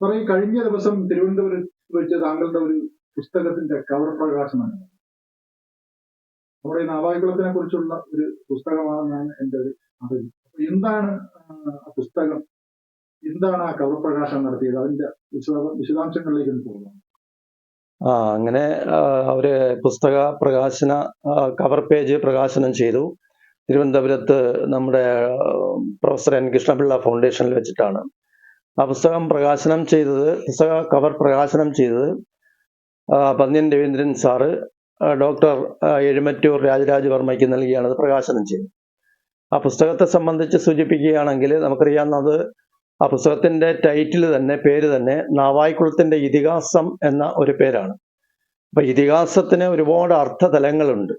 ഈ കഴിഞ്ഞ ദിവസം തിരുവനന്തപുരത്ത് വെച്ച് താങ്കളുടെ ഒരു പുസ്തകത്തിന്റെ കവർ പ്രകാശനം നമ്മുടെ ഈ നാവായിക്കുളത്തിനെ കുറിച്ചുള്ള ഒരു പുസ്തകമാണെന്നാണ് എന്റെ ഒരു അറിവ് എന്താണ് ആ, പുസ്തകം? എന്താണ് ആ കവർ പ്രകാശനം നടത്തിയത്? അതിന്റെ വിശദ വിശദാംശങ്ങളിലേക്ക് ഒന്ന് പോകാം. ആ അങ്ങനെ അവർ പുസ്തക പ്രകാശന കവർ പേജ് പ്രകാശനം ചെയ്തു. തിരുവനന്തപുരത്ത് നമ്മുടെ പ്രൊഫസർ എൻ. കൃഷ്ണപിള്ള ഫൗണ്ടേഷനിൽ വെച്ചിട്ടാണ്. ആ പുസ്തകം പ്രകാശനം ചെയ്തത് പുസ്തക കവർ പ്രകാശനം ചെയ്തത് പന്ന്യൻ രവീന്ദ്രൻ സാറ് ഡോക്ടർ എഴുമറ്റൂർ എഴുമറ്റൂർ രാജരാജവർമ്മയ്ക്ക് നൽകിയാണ് അത് പ്രകാശനം ചെയ്തത്. ആ പുസ്തകത്തെ സംബന്ധിച്ച് സൂചിപ്പിക്കുകയാണെങ്കിൽ നമുക്കറിയാവുന്നത് ആ പുസ്തകത്തിന്റെ ടൈറ്റിൽ തന്നെ പേര് തന്നെ നാവായിക്കുളത്തിന്റെ ഇതിഹാസം എന്ന ഒരു പേരാണ്. അപ്പൊ ഇതിഹാസത്തിന് ഒരുപാട് അർത്ഥതലങ്ങളുണ്ട്.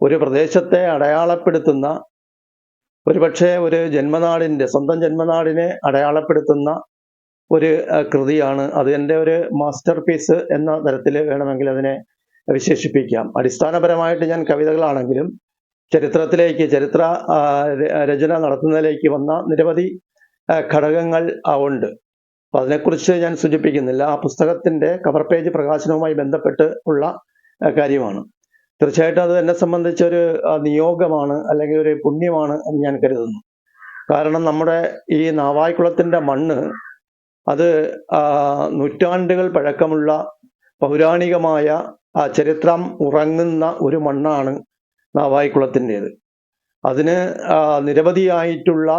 ഒരു പ്രദേശത്തെ അടയാളപ്പെടുത്തുന്ന ഒരുപക്ഷെ ഒരു ജന്മനാടിന്റെ സ്വന്തം ജന്മനാടിനെ അടയാളപ്പെടുത്തുന്ന ഒരു കൃതിയാണ്. അത് എന്റെ ഒരു മാസ്റ്റർ പീസ് എന്ന തരത്തിൽ വേണമെങ്കിൽ അതിനെ വിശേഷിപ്പിക്കാം. അടിസ്ഥാനപരമായിട്ട് ഞാൻ കവിതകളാണെങ്കിലും ചരിത്രത്തിലേക്ക് ചരിത്ര രചന നടത്തുന്നതിലേക്ക് വന്ന നിരവധി ഘടകങ്ങൾ ഉണ്ട്. അപ്പൊ അതിനെക്കുറിച്ച് ഞാൻ സൂചിപ്പിക്കുന്നില്ല. ആ പുസ്തകത്തിന്റെ കവർ പേജ് പ്രകാശനവുമായി ബന്ധപ്പെട്ട് ഉള്ള കാര്യമാണ്. തീർച്ചയായിട്ടും അത് എന്നെ സംബന്ധിച്ചൊരു ഒരു നിയോഗമാണ് അല്ലെങ്കിൽ ഒരു പുണ്യമാണ് എന്ന് ഞാൻ കരുതുന്നു. കാരണം നമ്മുടെ ഈ നാവായിക്കുളത്തിന്റെ മണ്ണ് അത് നൂറ്റാണ്ടുകൾ പഴക്കമുള്ള പൗരാണികമായ ചരിത്രം ഉറങ്ങുന്ന ഒരു മണ്ണാണ് നാവായിക്കുളത്തിന്റേത്. അതിന് നിരവധിയായിട്ടുള്ള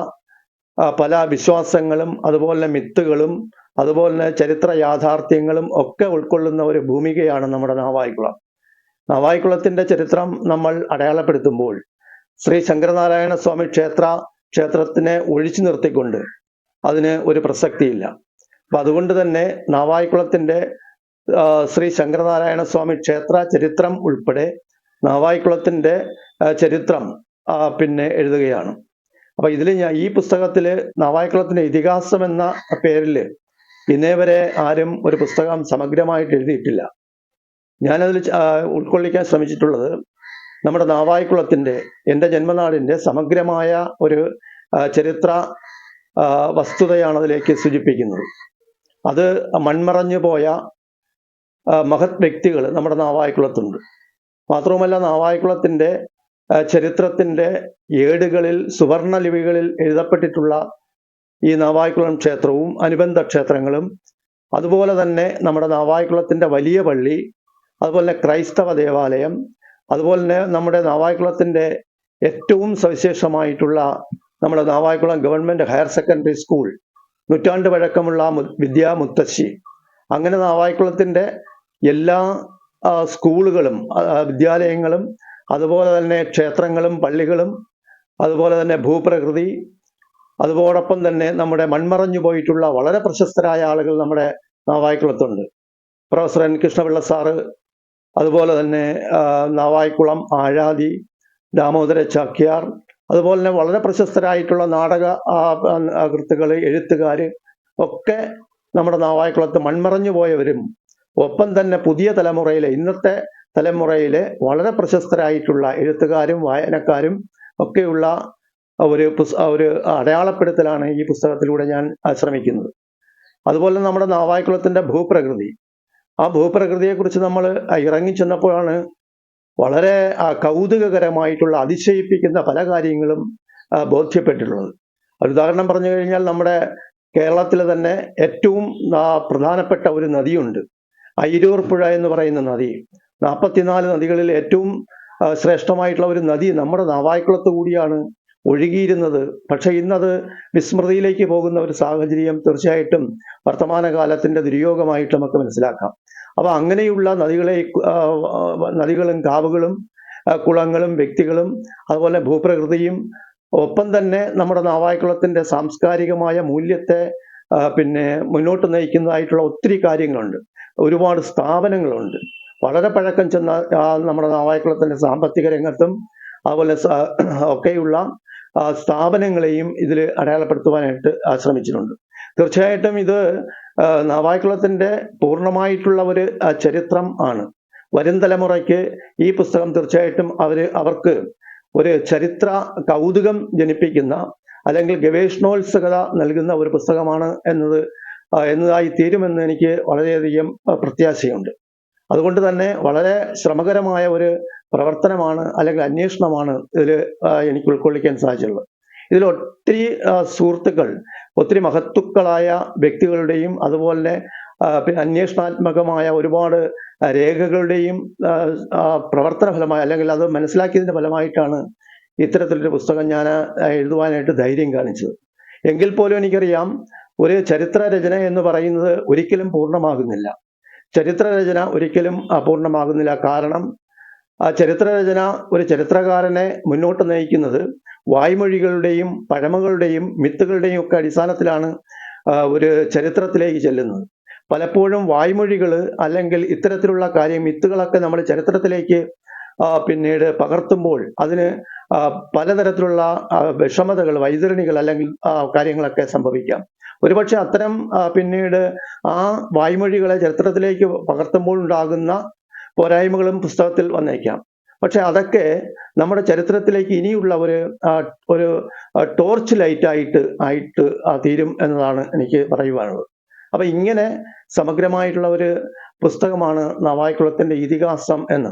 പല വിശ്വാസങ്ങളും അതുപോലെ മിത്തുകളും അതുപോലെ ചരിത്ര യാഥാർത്ഥ്യങ്ങളും ഒക്കെ ഉൾക്കൊള്ളുന്ന ഒരു ഭൂമികയാണ് നമ്മുടെ നാവായിക്കുളം. നാവായിക്കുളത്തിന്റെ ചരിത്രം നമ്മൾ അടയാളപ്പെടുത്തുമ്പോൾ ശ്രീ ശങ്കരനാരായണ സ്വാമി ക്ഷേത്ര ക്ഷേത്രത്തിനെ ഒഴിച്ചു നിർത്തിക്കൊണ്ട് അതിന് ഒരു പ്രസക്തിയില്ല. അപ്പൊ അതുകൊണ്ട് തന്നെ നാവായിക്കുളത്തിന്റെ ശ്രീ ശങ്കരനാരായണ സ്വാമി ക്ഷേത്ര ചരിത്രം ഉൾപ്പെടെ നാവായിക്കുളത്തിന്റെ ചരിത്രം പിന്നെ എഴുതുകയാണ്. അപ്പൊ ഇതിൽ ഞാൻ ഈ പുസ്തകത്തിൽ നവായിക്കുളത്തിന്റെ ഇതിഹാസം എന്ന പേരിൽ ഇന്നേ വരെ ആരും ഒരു പുസ്തകം സമഗ്രമായിട്ട് എഴുതിയിട്ടില്ല. ഞാനതിൽ ഉൾക്കൊള്ളിക്കാൻ ശ്രമിച്ചിട്ടുള്ളത് നമ്മുടെ നാവായിക്കുളത്തിന്റെ എന്റെ ജന്മനാടിന്റെ സമഗ്രമായ ഒരു ചരിത്ര വസ്തുതയാണ് അതിലേക്ക് സൂചിപ്പിക്കുന്നത്. അത് മൺമറഞ്ഞു പോയ മഹത് വ്യക്തികൾ നമ്മുടെ നാവായിക്കുളത്തുണ്ട്. മാത്രവുമല്ല നാവായിക്കുളത്തിന്റെ ചരിത്രത്തിന്റെ ഏടുകളിൽ സുവർണ ലിപികളിൽ എഴുതപ്പെട്ടിട്ടുള്ള ഈ നാവായിക്കുളം ക്ഷേത്രവും അനുബന്ധ ക്ഷേത്രങ്ങളും അതുപോലെ തന്നെ നമ്മുടെ നാവായിക്കുളത്തിന്റെ വലിയ പള്ളി അതുപോലെ ക്രൈസ്തവ ദേവാലയം അതുപോലെ തന്നെ നമ്മുടെ നാവായിക്കുളത്തിന്റെ ഏറ്റവും സവിശേഷമായിട്ടുള്ള നമ്മുടെ Navaikulam government higher secondary school നൂറ്റാണ്ട് പഴക്കമുള്ള വിദ്യാ മുത്തശ്ശി. അങ്ങനെ നാവായിക്കുളത്തിന്റെ എല്ലാ സ്കൂളുകളും വിദ്യാലയങ്ങളും അതുപോലെ തന്നെ ക്ഷേത്രങ്ങളും പള്ളികളും അതുപോലെ തന്നെ ഭൂപ്രകൃതി അതുപോടൊപ്പം തന്നെ നമ്മുടെ മൺമറഞ്ഞു പോയിട്ടുള്ള വളരെ പ്രശസ്തരായ ആളുകൾ നമ്മുടെ നാവായിക്കുളത്തുണ്ട്. Professor N. കൃഷ്ണപിള്ള സാറ് അതുപോലെ തന്നെ നാവായിക്കുളം ആഴാതി ദാമോദര ചാക്യാർ അതുപോലെ തന്നെ വളരെ പ്രശസ്തരായിട്ടുള്ള നാടക കൃത്തുകൾ എഴുത്തുകാർ ഒക്കെ നമ്മുടെ നാവായിക്കുളത്ത് മൺമറഞ്ഞു പോയവരും ഒപ്പം തന്നെ പുതിയ തലമുറയിലെ ഇന്നത്തെ തലമുറയിലെ വളരെ പ്രശസ്തരായിട്ടുള്ള എഴുത്തുകാരും വായനക്കാരും ഒക്കെയുള്ള ഒരു പുസ് ഒരു അടയാളപ്പെടുത്തലാണ് ഈ പുസ്തകത്തിലൂടെ ഞാൻ ശ്രമിക്കുന്നത് അതുപോലെ നമ്മുടെ നാവായിക്കുളത്തിന്റെ ഭൂപ്രകൃതി. ആ ഭൂപ്രകൃതിയെക്കുറിച്ച് നമ്മൾ ഇറങ്ങിച്ചെന്നപ്പോഴാണ് വളരെ കൗതുകകരമായിട്ടുള്ള അതിശയിപ്പിക്കുന്ന പല കാര്യങ്ങളും ബോധ്യപ്പെട്ടിട്ടുള്ളത്. ഒരു ഉദാഹരണം പറഞ്ഞു കഴിഞ്ഞാൽ നമ്മുടെ കേരളത്തിൽ തന്നെ ഏറ്റവും പ്രധാനപ്പെട്ട ഒരു നദിയുണ്ട്. അയിരൂർ പുഴ എന്ന് പറയുന്ന നദി. നാൽപ്പത്തിനാല് നദികളിൽ ഏറ്റവും ശ്രേഷ്ഠമായിട്ടുള്ള ഒരു നദി നമ്മുടെ നാവായിക്കുളത്ത് കൂടിയാണ് ഒഴുകിയിരുന്നത്. പക്ഷെ ഇന്നത് വിസ്മൃതിയിലേക്ക് പോകുന്ന ഒരു സാഹചര്യം തീർച്ചയായിട്ടും വർത്തമാനകാലത്തിന്റെ ദുര്യോഗമായിട്ട് നമുക്ക് മനസ്സിലാക്കാം. അപ്പോൾ അങ്ങനെയുള്ള നദികളെ നദികളും കാവുകളും കുളങ്ങളും വ്യക്തികളും അതുപോലെ ഭൂപ്രകൃതിയും ഒപ്പം തന്നെ നമ്മുടെ നാവായിക്കുളത്തിന്റെ സാംസ്കാരികമായ മൂല്യത്തെ പിന്നെ മുന്നോട്ട് നയിക്കുന്നതായിട്ടുള്ള ഒത്തിരി കാര്യങ്ങളുണ്ട്. ഒരുപാട് സ്ഥാപനങ്ങളുണ്ട്. വളരെ പഴക്കം ചെന്ന നമ്മുടെ നാവായിക്കുളത്തിന്റെ സാമ്പത്തിക രംഗത്തും അതുപോലെ ഒക്കെയുള്ള സ്ഥാപനങ്ങളെയും ഇതിൽ അടയാളപ്പെടുത്തുവാനായിട്ട് ശ്രമിച്ചിട്ടുണ്ട് തീർച്ചയായിട്ടും ഇത് നവായക്കുളത്തിന്റെ പൂർണമായിട്ടുള്ള ഒരു ചരിത്രം ആണ്. വരും തലമുറയ്ക്ക് ഈ പുസ്തകം തീർച്ചയായിട്ടും അവർ അവർക്ക് ഒരു ചരിത്ര കൗതുകം ജനിപ്പിക്കുന്ന അല്ലെങ്കിൽ ഗവേഷണോത്സുകത നൽകുന്ന ഒരു പുസ്തകമാണ് എന്നത് എന്നതായി തീരുമെന്ന് എനിക്ക് വളരെയധികം പ്രത്യാശയുണ്ട്. അതുകൊണ്ട് തന്നെ വളരെ ശ്രമകരമായ ഒരു പ്രവർത്തനമാണ് അല്ലെങ്കിൽ അന്വേഷണമാണ് ഇതിൽ എനിക്ക് ഉൾക്കൊള്ളിക്കാൻ സാധിച്ചുള്ളത് ഇതിൽ ഒത്തിരി സുഹൃത്തുക്കൾ ഒത്തിരി മഹത്തുക്കളായ വ്യക്തികളുടെയും അതുപോലെ പിന്നെ അന്വേഷണാത്മകമായ ഒരുപാട് രേഖകളുടെയും പ്രവർത്തന ഫലമായി അല്ലെങ്കിൽ അത് മനസ്സിലാക്കിയതിന്റെ ഫലമായിട്ടാണ് ഇത്തരത്തിലൊരു പുസ്തകം ഞാൻ എഴുതുവാനായിട്ട് ധൈര്യം കാണിച്ചത്. എങ്കിൽ പോലും എനിക്കറിയാം ഒരു ചരിത്ര രചന എന്ന് പറയുന്നത് ഒരിക്കലും പൂർണമാകുന്നില്ല. ചരിത്ര രചന ഒരിക്കലും അപൂർണമാകുന്നില്ല. കാരണം ആ ചരിത്രരചന ഒരു ചരിത്രകാരനെ മുന്നോട്ട് നയിക്കുന്നത് വായ്മൊഴികളുടെയും പഴമകളുടെയും മിത്തുകളുടെയും ഒക്കെ അടിസ്ഥാനത്തിലാണ് ഒരു ചരിത്രത്തിലേക്ക് ചെല്ലുന്നത്. പലപ്പോഴും വായ്മൊഴികൾ അല്ലെങ്കിൽ ഇത്തരത്തിലുള്ള കാര്യം മിത്തുകളൊക്കെ നമ്മൾ ചരിത്രത്തിലേക്ക് പിന്നീട് പകർത്തുമ്പോൾ അതിന് പലതരത്തിലുള്ള വിഷമതകൾ വൈതരണികൾ അല്ലെങ്കിൽ കാര്യങ്ങളൊക്കെ സംഭവിക്കാം. ഒരുപക്ഷെ അത്തരം പിന്നീട് ആ വായ്മൊഴികളെ ചരിത്രത്തിലേക്ക് പകർത്തുമ്പോൾ ഉണ്ടാകുന്ന പോരായ്മകളും പുസ്തകത്തിൽ വന്നേക്കാം. പക്ഷെ അതൊക്കെ നമ്മുടെ ചരിത്രത്തിലേക്ക് ഇനിയുള്ള ഒരു ഒരു ടോർച്ച് ലൈറ്റ് ആയിട്ട് തീരും എന്നതാണ് എനിക്ക് പറയുവാനുള്ളത്. അപ്പൊ ഇങ്ങനെ സമഗ്രമായിട്ടുള്ള ഒരു പുസ്തകമാണ് നവായിക്കുളത്തിന്റെ ഇതിഹാസം എന്ന്.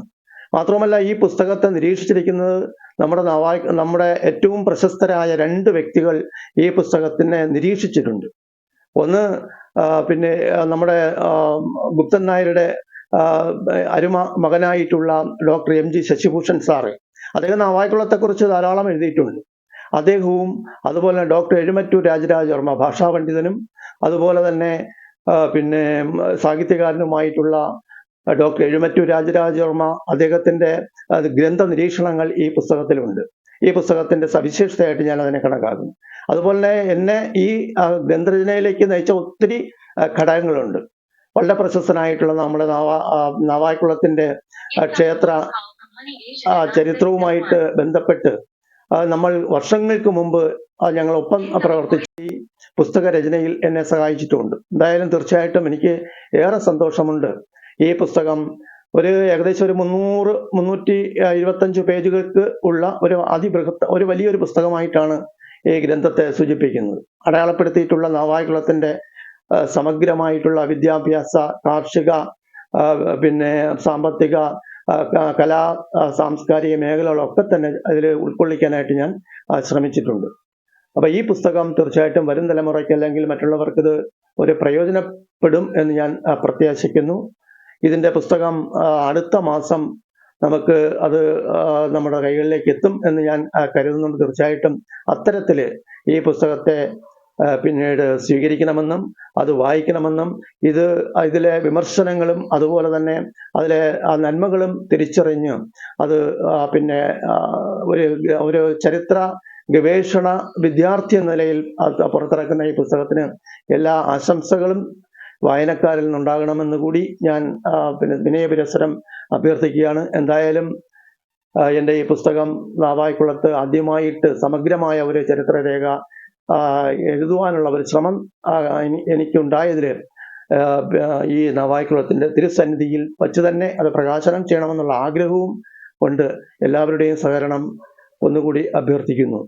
മാത്രമല്ല ഈ പുസ്തകത്തെ നിരീക്ഷിച്ചിരിക്കുന്നത് നമ്മുടെ നവായ് നമ്മുടെ ഏറ്റവും പ്രശസ്തരായ രണ്ട് വ്യക്തികൾ ഈ പുസ്തകത്തിനെ നിരീക്ഷിച്ചിട്ടുണ്ട്. ഒന്ന് പിന്നെ നമ്മുടെ ഗുപ്തൻ നായരുടെ അരുമ മകനായിട്ടുള്ള doctor M G Sasibhushan sir. അദ്ദേഹം നവായിക്കുളത്തെക്കുറിച്ച് ധാരാളം എഴുതിയിട്ടുണ്ട്. അദ്ദേഹവും അതുപോലെ ഡോക്ടർ എഴുമറ്റൂർ രാജരാജവർമ്മ ഭാഷാ പണ്ഡിതനും അതുപോലെ തന്നെ പിന്നെ സാഹിത്യകാരനുമായിട്ടുള്ള ഡോക്ടർ എഴുമറ്റൂർ രാജരാജവർമ്മ അദ്ദേഹത്തിന്റെ ഗ്രന്ഥ നിരീക്ഷണങ്ങൾ ഈ പുസ്തകത്തിലുണ്ട്. ഈ പുസ്തകത്തിന്റെ സവിശേഷതയായിട്ട് ഞാൻ അതിനെ കണക്കാക്കുന്നു. അതുപോലെ തന്നെ എന്നെ ഈ ഗ്രന്ഥരചനയിലേക്ക് നയിച്ച ഒത്തിരി ഘടകങ്ങളുണ്ട്. വളരെ പ്രശസ്തനായിട്ടുള്ള നമ്മുടെ നവാ നവായ്ക്കുളത്തിന്റെ ക്ഷേത്ര ചരിത്രവുമായിട്ട് ബന്ധപ്പെട്ട് നമ്മൾ വർഷങ്ങൾക്ക് മുമ്പ് ഞങ്ങൾ ഒപ്പം പ്രവർത്തിച്ച്. ഈ പുസ്തക രചനയിൽ എന്നെ സഹായിച്ചിട്ടുമുണ്ട് എന്തായാലും തീർച്ചയായിട്ടും എനിക്ക് ഏറെ സന്തോഷമുണ്ട്. ഈ പുസ്തകം ഒരു ഏകദേശം ഒരു മുന്നൂറ് മുന്നൂറ്റി ഇരുപത്തഞ്ച് പേജുകൾക്ക് ഉള്ള ഒരു അതിബൃഹത്ത ഒരു വലിയൊരു പുസ്തകമായിട്ടാണ് ഈ ഗ്രന്ഥത്തെ സൂചിപ്പിക്കുന്നത്. അടയാളപ്പെടുത്തിയിട്ടുള്ള നവായികുളത്തിന്റെ സമഗ്രമായിട്ടുള്ള വിദ്യാഭ്യാസ കാർഷിക പിന്നെ സാമ്പത്തിക കലാ സാംസ്കാരിക മേഖലകളൊക്കെ തന്നെ അതിൽ ഉൾക്കൊള്ളിക്കാനായിട്ട് ഞാൻ ശ്രമിച്ചിട്ടുണ്ട്. അപ്പൊ ഈ പുസ്തകം തീർച്ചയായിട്ടും വരും തലമുറയ്ക്ക് അല്ലെങ്കിൽ മറ്റുള്ളവർക്ക് ഇത് ഒരു പ്രയോജനപ്പെടും എന്ന് ഞാൻ പ്രത്യാശിക്കുന്നു. ഇതിന്റെ പുസ്തകം അടുത്ത മാസം നമുക്ക് അത് നമ്മുടെ കൈകളിലേക്ക് എത്തും എന്ന് ഞാൻ കരുതുന്നുണ്ട്. തീർച്ചയായിട്ടും അത്തരത്തിൽ ഈ പുസ്തകത്തെ പിന്നീട് സ്വീകരിക്കണമെന്നും അത് വായിക്കണമെന്നും ഇത് ഇതിലെ വിമർശനങ്ങളും അതുപോലെ തന്നെ അതിലെ ആ നന്മകളും തിരിച്ചറിഞ്ഞ് അത് പിന്നെ ഒരു ഒരു ചരിത്ര ഗവേഷണ വിദ്യാർത്ഥി എന്ന നിലയിൽ പുറത്തിറക്കുന്ന ഈ പുസ്തകത്തിന് എല്ലാ ആശംസകളും വായനക്കാരിൽ നിന്നുണ്ടാകണമെന്ന് കൂടി ഞാൻ പിന്നെ വിനയപുരസരം അഭ്യർത്ഥിക്കുകയാണ്. എന്തായാലും എന്റെ ഈ പുസ്തകം നാവായിക്കുളത്ത് ആദ്യമായിട്ട് സമഗ്രമായ ഒരു ചരിത്രരേഖ എഴുതുവാനുള്ള ഒരു ശ്രമം എനിക്കുണ്ടായതിൽ ഈ നവായിക്കുളത്തിന്റെ തിരുസന്നിധിയിൽ വച്ച് തന്നെ അത് പ്രകാശനം ചെയ്യണമെന്നുള്ള ആഗ്രഹവും കൊണ്ട് എല്ലാവരുടെയും സഹകരണം ഒന്നുകൂടി അഭ്യർത്ഥിക്കുന്നു.